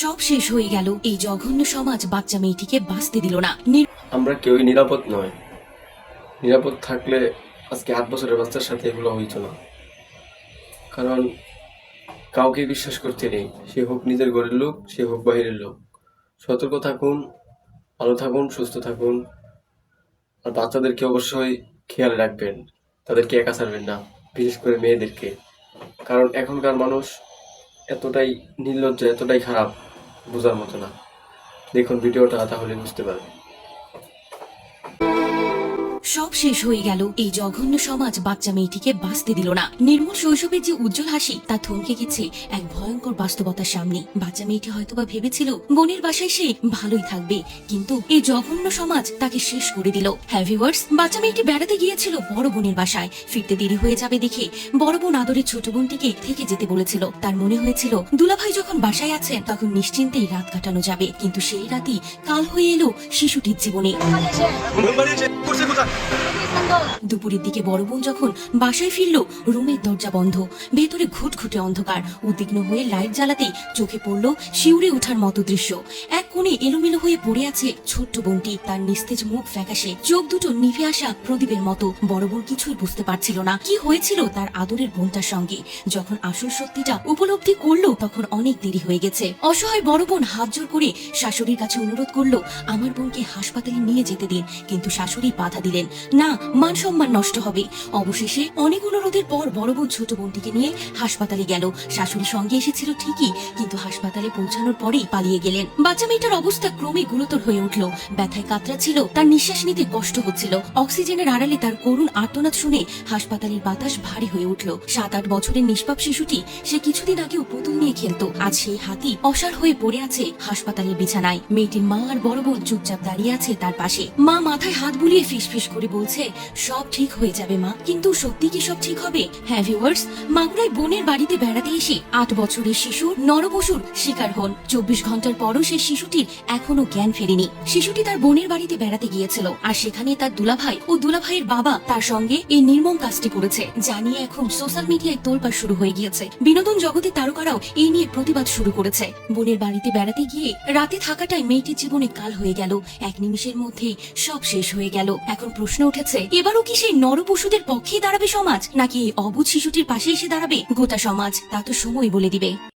সব শেষ হয়ে গেল। এই জঘন্য সমাজ বাচ্চা মেয়েটিকে বাঁচতে দিল না। আমরা কেউই নিরাপদ নয়। নিরাপদ থাকলে আজকে আট বছরের বাচ্চার সাথে এগুলো হইতো না। কারণ কাউকে বিশ্বাস করতে নেই। সে হোক নিজের ঘরের লোক, সে হোক বাইরের লোক। সতর্ক থাকুন, ভালো থাকুন, সুস্থ থাকুন। আর বাচ্চাদেরকে অবশ্যই খেয়াল রাখবেন। তাদেরকে একা ছাড়বেন না, বিশেষ করে মেয়েদেরকে। কারণ এখনকার মানুষ এতটাই নির্লজ্জ এতটাই খারাপ বোঝার মতো না। দেখুন ভিডিওটা তাহলে বুঝতে পারবেন। সব শেষ হয়ে গেল। এই জঘন্য সমাজ বাচ্চা মেয়েটিকে বাঁচতে দিল না। নির্মল শৈশবের যে উজ্জ্বল হাসি তা থমকে গেছে এক ভয়ঙ্কর বাস্তবতার সামনে। বাচ্চা মেয়েটি হয়তোবা ভেবেছিল বোনের বাসায় সে ভালোই থাকবে কিন্তু এই জঘন্য সমাজ তাকে শেষ করে দিল। হ্যাভিওয়ার্স বাচ্চা মেয়েটি বেড়াতে গিয়েছিল বড় বোনের বাসায়। ফিরতে দেরি হয়ে যাবে দেখে বড় বোন আদরের ছোট বোনটিকে থেকে যেতে বলেছিল। তার মনে হয়েছিল দুলাভাই যখন বাসায় আছেন তখন নিশ্চিন্তেই রাত কাটানো যাবে। কিন্তু সেই রাতই কাল হয়ে এলো শিশুটির জীবনে। দুপুরের দিকে বড় বোন যখন বাসায় ফিরল, রুমের দরজা বন্ধ। ভেতরে ঘুটঘুটে অন্ধকার। উদ্বিগ্ন হয়ে লাইট জ্বালাতেই চোখে পড়ল শিউরে ওঠার মতো দৃশ্য। এক কোণে এলোমেলো হয়ে পড়ে আছে ছোট্ট বোনটি। তার নিস্তেজ মুখ ফ্যাকাশে, চোখ দুটো নিভে আসা প্রদীপের মতো। বড় বোন কিছুই বুঝতে পারছিল না কি হয়েছিল তার আদরের বোনটার সঙ্গে। যখন আসল সত্যিটা উপলব্ধি করল, তখন অনেক দেরি হয়ে গেছে। অসহায় বড় বোন হাত জোর করে শাশুড়ির কাছে অনুরোধ করল, আমার বোনকে হাসপাতালে নিয়ে যেতে দিন। কিন্তু শাশুড়ি বাধা দিলেন, না মান সম্মান নষ্ট হবে। অবশেষে অনেক অনুরোধের পর বড় বোন ছোট বোনটিকে নিয়ে হাসপাতালে গেল। শাশুড়ি সঙ্গে এসেছিল ঠিকই, কিন্তু হাসপাতালে পৌঁছানোর পরেই পালিয়ে গেলেন। বাচ্চা মেয়েটার অবস্থা ক্রমে গুরুতর হয়ে উঠল। ব্যথায় কাতরাচ্ছিল, তার নিঃশ্বাস নিতে কষ্ট হচ্ছিল। অক্সিজেনের আড়ালে তার করুণ আর্তনাদ শুনে হাসপাতালের বাতাস ভারী হয়ে উঠল। সাত আট বছরের নিষ্পাপ শিশুটি সে কিছুদিন আগেও পুতুল নিয়ে খেলতো। আজ সেই হাতি অসার হয়ে পড়ে আছে হাসপাতালের বিছানায়। মেয়েটির মা আর বড় বোন চুপচাপ দাঁড়িয়ে আছে তার পাশে। মা মাথায় হাত বুলিয়ে ফিস ফিস করে বলছে সব ঠিক হয়ে যাবে, মা। কিন্তু সত্যি কি সব ঠিক হবে? হ্যাঁ ভিউয়ার্স মাগুরায় বোনের বাড়িতে বেড়াতে এসে আট বছরের শিশু নরপশুর শিকার হন। চব্বিশ ঘণ্টার পরও সে শিশুটির এখনও জ্ঞান ফেরেনি। শিশুটি তার বোনের বাড়িতে বেড়াতে গিয়েছিল, আর সেখানে তার দুলাভাই ও দুলাভাইয়ের বাবা তার সঙ্গে এই নির্মম কাজটি করেছে জানিয়ে এখন সোশ্যাল মিডিয়ায় তোলপাড় শুরু হয়ে গিয়েছে। বিনোদন জগতে তারকারাও এই নিয়ে প্রতিবাদ শুরু করেছে। বোনের বাড়িতে বেড়াতে গিয়ে রাতে থাকাটাই মেয়েটির জীবনে কাল হয়ে গেল। এক নিমিষের মধ্যে সব শেষ হয়ে গেল। এখন প্রশ্ন উঠেছে এবারও কি সেই নরপশুদের পক্ষেই দাঁড়াবে সমাজ? নাকি অবুধ শিশুটির পাশে এসে দাঁড়াবে গোটা সমাজ? তা তো সময় বলে দিবে।